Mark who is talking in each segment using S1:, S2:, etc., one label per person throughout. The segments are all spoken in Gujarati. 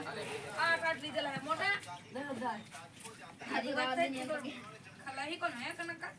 S1: આઠ આઠ લીધેલા હે મોટા? ખલાહી કોણ હે કનકા?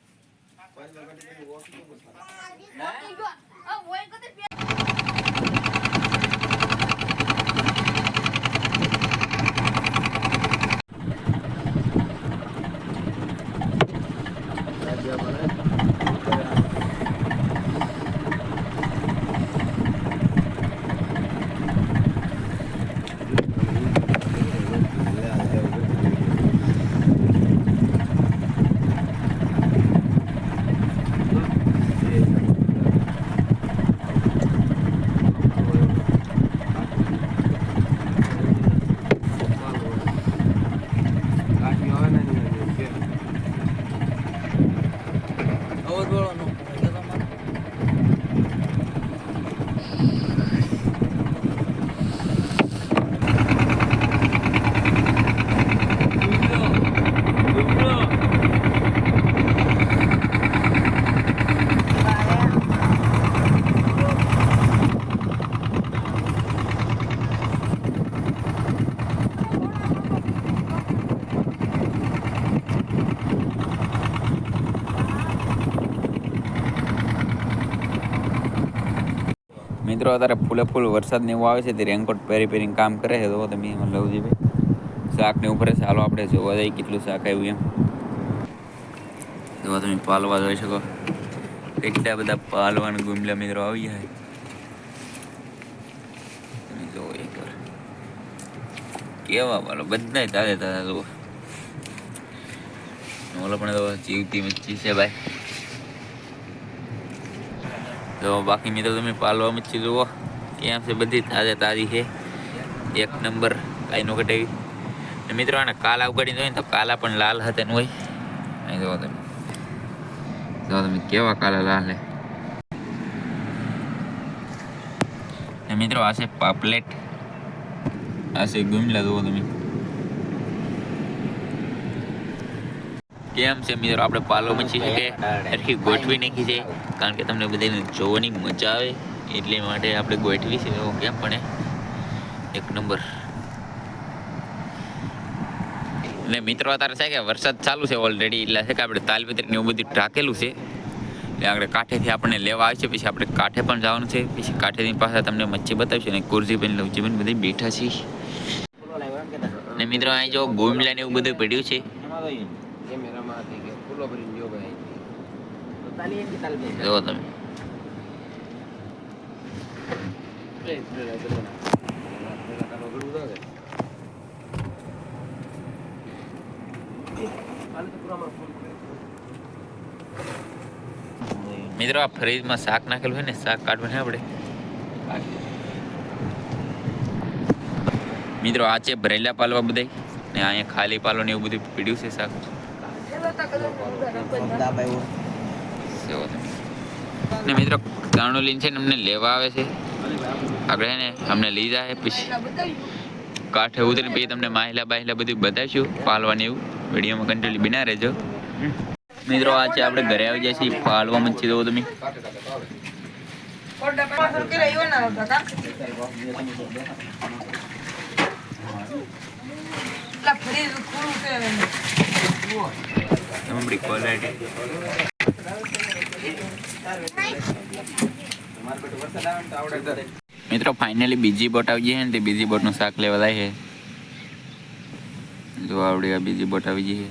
S2: મિત્રો, અત્યારે ફૂલે ફૂલ વરસાદ ને એવું આવે છે, તે રેનકોટ પહેરી પહેરીને કામ કરે છે. તો તમે, એમાં લવજીભાઈ શાક ને ઉપર હાલો આપણે જોવા જઈએ કેટલું શાક આવ્યું એમ. જોવા તમે, પાલવા જોઈ શકો. કેટલા બધા પાલવાન ગુમલા મિત્રો આવી જાય તમે જોવો એકવાર કેવા પાલો બધા તાજે તાજા, જુઓ. ઓલો પણ જીવતી મચ્છી છે ભાઈ. તો બાકી મિત્રો તમે પાલવા મચ્છી જુઓ. કેમ છે બધી તાજે તાજી છે. એક નંબર કાંઈ નો ને મિત્રો આને કાલા ઉગાડી જોઈએ તો કાલા પણ લાલ હતા હોય અહીં જુઓ તમે. જુઓ તમે કેવા કાલા લાલ ને મિત્રો આ છે પાપલેટ. આ છે ગુમલા, જુઓ તમે. કેમ છે મિત્રો? આપણે પાલો મચી શકે કે સરખી ગોઠવી નાખી છે. કારણ કે તમને બધાને જોવાની મજા આવે એટલે માટે આપણે ગોઠવી છે. એવો કેમ પણ એક નંબર. ને મિત્રો અત્યારે છે કે વરસાદ ચાલુ છે ઓલરેડી એટલે છે કે આપણે તાલપત્રી ને એવું બધું ઢાકેલું છે. એટલે આગળ કાંઠેથી આપણને લેવા આવે છે પછી આપણે કાંઠે પણ જવાનું છે. પછી કાંઠેની પાસે તમને મચ્છી બતાવીશું ને કુરજી પણ લવજી પણ બધી બેઠા છે ને મિત્રો અહીં જો ગોમલા ને એવું બધું પડ્યું છે. જો તમે મિત્રો આ ફ્રીજમાં શાક નાખેલું હોય ને શાક કાઢવાનું ને આપણે મિત્રો આ છે ભરેલા પાલવા બધા ને અહીંયા ખાલી પાલો ને એવું બધું પીડ્યું છે શાક. ને મિત્રો કાણુલીન છે ને અમને લેવા આવે છે. આગળ છે ને અમને લઈ જાય પછી કાંઠે ઉતરીને પછી તમને માહિલા બાહિલા બધું બતાવીશું પાલવાની એવું. વિડીયોમાં કંટ્રોલી બિના રહેજો. મિત્રો આ છે આપણે ઘરે આવી જાય છે પાલવા મચી દો તમે.
S1: ફરી
S2: બધી ક્વોલિટી મિત્રો ફાઇનલી બીજી બોટ આવી જઈએ ને, તે બીજી બોટનું શાક લેવા લાય જો આવડી આ બીજી બોટ આવી જઈએ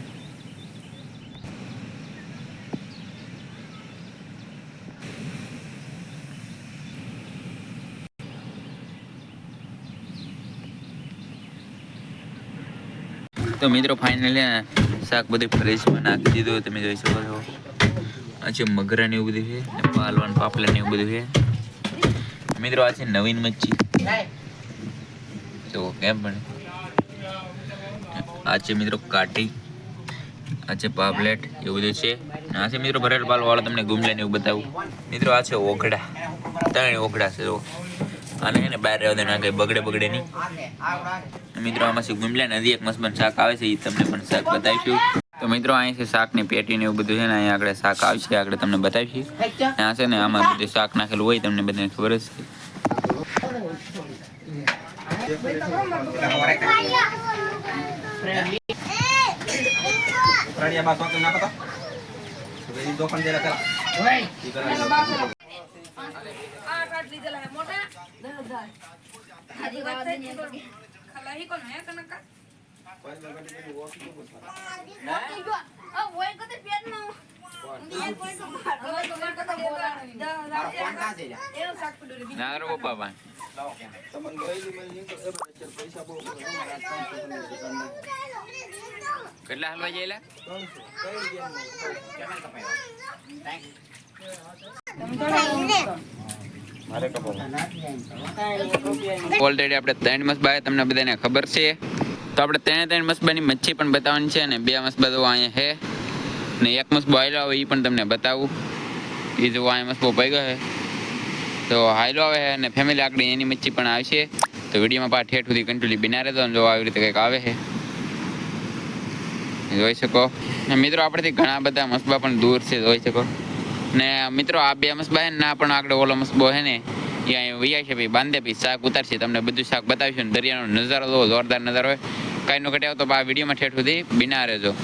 S2: તો મિત્રો ફાઇનલી શાક બધું ફ્રેશમાં નાખી દીધું તમે જોઈ શકો છો. આ છે મગરા એવું બધું છે પાલવાન પાપલા એવું બધું છે. મિત્રો, આ છે નવીન મચ્છી. તો કેમ પણ આ છે મિત્રો કાટી આ છે પાપલેટ, એવું બધું છે. આ છે મિત્રો ભરેલ પાલ વાળા તમને ગુમલા ને એવું બતાવું. મિત્રો, આ છે ઓઘડા ત્રણ ઓઘડા છે જો આને એને બહાર રહેવા દે ના કઈ બગડે બગડે નહીં. મિત્રો આમાં શું ગુમલા નદી એક મસ્ત શાક આવે છે એ તમને પણ શાક બતાવીશું. તો મિત્રો અહીં છે શાકની પેટી ને એવું બધું છે ને અહીંયા આગળ શાક આવશે આગળ તમને બતાવીશું. ત્યાં છે ને આમાં બધું શાક નાખેલું હોય તમને બધાને ખબર જ છે.
S1: મોટા. દરદાર હાજી વાત થઈ ખાલા હી કોનો હે કનકા હવે તો માર કતો બોલા દસ હજાર એવું શાક પડ્યું રે
S2: ના રો બાપા કેટલા હલવા ગયેલા ઓલરેડી આપણે ત્રણ મસબા તમને બધાને ખબર છે. તો આપણે ત્રણે ત્રણ મસબાની મચ્છી પણ બતાવવાની છે અને બે મસબા તો અહીંયા છે. ને એક મસબો હાયલો આવે એ પણ તમને બતાવું. એ જો અહીંયા મસબો ગયો છે. તો હાયલો આવે છે અને ફેમિલી આગળ એની મચ્છી પણ આવશે. તો વિડીયોમાં પાછ ઠેઠ સુધી કંટ્રોલી બિના રહેતો અને જો આવી રીતે કંઈક આવે છે. જોઈ શકો. મિત્રો, આપણેથી ઘણા બધા મસબા પણ દૂર છે, જોઈ શકો. ને મિત્રો, આ બે મસબા ને ના, પણ આગળ ઓલો મસબો હે ને ત્યાં વૈયા છે ભાઈ, બાંધે ભાઈ, શાક ઉતારશે. તમને બધું શાક બતાવીશું ને દરિયાનો નજારો, જોરદાર નજારો હોય. કાંઈ નો ઘટે તો આ વિડીયોમાં ઠેઠ સુધી બિના રહેજો.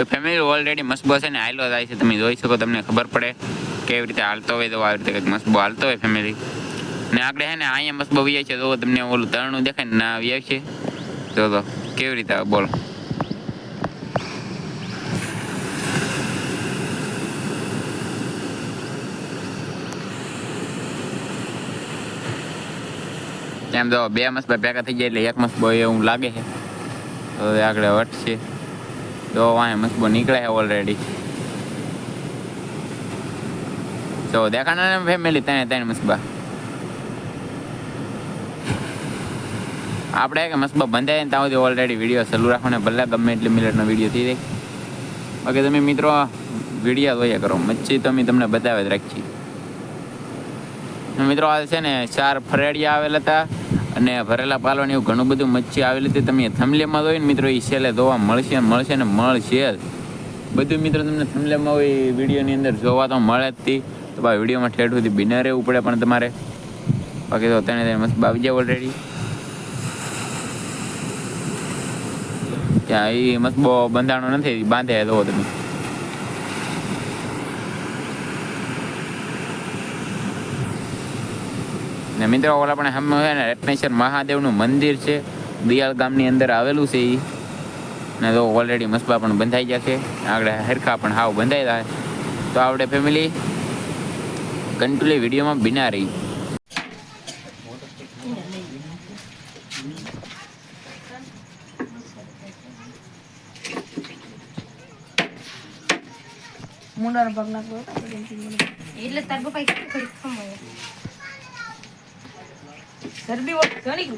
S2: તો ફેમિલી ઓલરેડી મસબો છે ને હાલો જાય છે. તમે જોઈ શકો, તમને ખબર પડે કેવી રીતે હાલતો હોય તો આવી રીતે કંઈક મસબો હાલતો હોય ફેમિલી ને આપણે હે ને, અહીંયા મસ્બો વીએ છે. તો તમને ઓલું તરણું દેખાય ને, ના વીએ છે. જો તો કેવી રીતે બોલો. એમ તો બે મસ્બા ભેગા થઈ જાય એટલે એક મસ્બો એવું લાગે છે. તો આગળ આગળ વટશે તો અહીંયા મસબો નીકળે છે ઓલરેડી તો દેખાણા ને ફેમિલી ત્રણે ત્રણ મસબા આપણે કે મસબા બંધાય ને ત્યાં સુધી ઓલરેડી વીડિયો ચાલુ રાખો ને ભલે ગમે એટલી મિનિટનો વીડિયો થઈ જાય. બાકી તમે મિત્રો વીડિયો જોયા કરો, મચ્છી તો અમે તમને બતાવે જ રાખીએ. મિત્રો આ છે ને ચાર ફરેડિયા આવેલા હતા. અને ભરેલા પાલવાની એવું ઘણું બધું મચ્છી આવેલી હતી તમે થમલેમાં જોઈને મિત્રો એ છેલ્લે જોવા મળશે મળશે ને મળશે જ. બધું મિત્રો તમને થમલેમાં હોય વિડીયોની અંદર જોવા તો મળે જ હતી તો બા વિડીયોમાં ઠેઠ સુધી બિના રહેવું પડે પણ તમારે. બાકી તો તેને મસ્ત બાવી જાય ઓલરેડી ત્યાં એ મસ્ત બંધાણો નથી બાંધે જોવો તમે. ને મિત્રો ઓલા પણ સામે હોય ને રત્નેશ્વર મહાદેવનું મંદિર છે. દિયાળ ગામની અંદર આવેલું છે એ ને તો ઓલરેડી મસબા પણ બંધાઈ ગયા છે. આગળ હરખા પણ હાવ બંધાઈ છે. તો આપણે ફેમિલી કંટ્રોલી વિડીયોમાં બિના રહી.
S1: મુંડાનો ભાગ નાખવો
S3: એટલે તાર પપ્પા કેટલું ઘડી ખમાય
S1: ગરબી ઘણી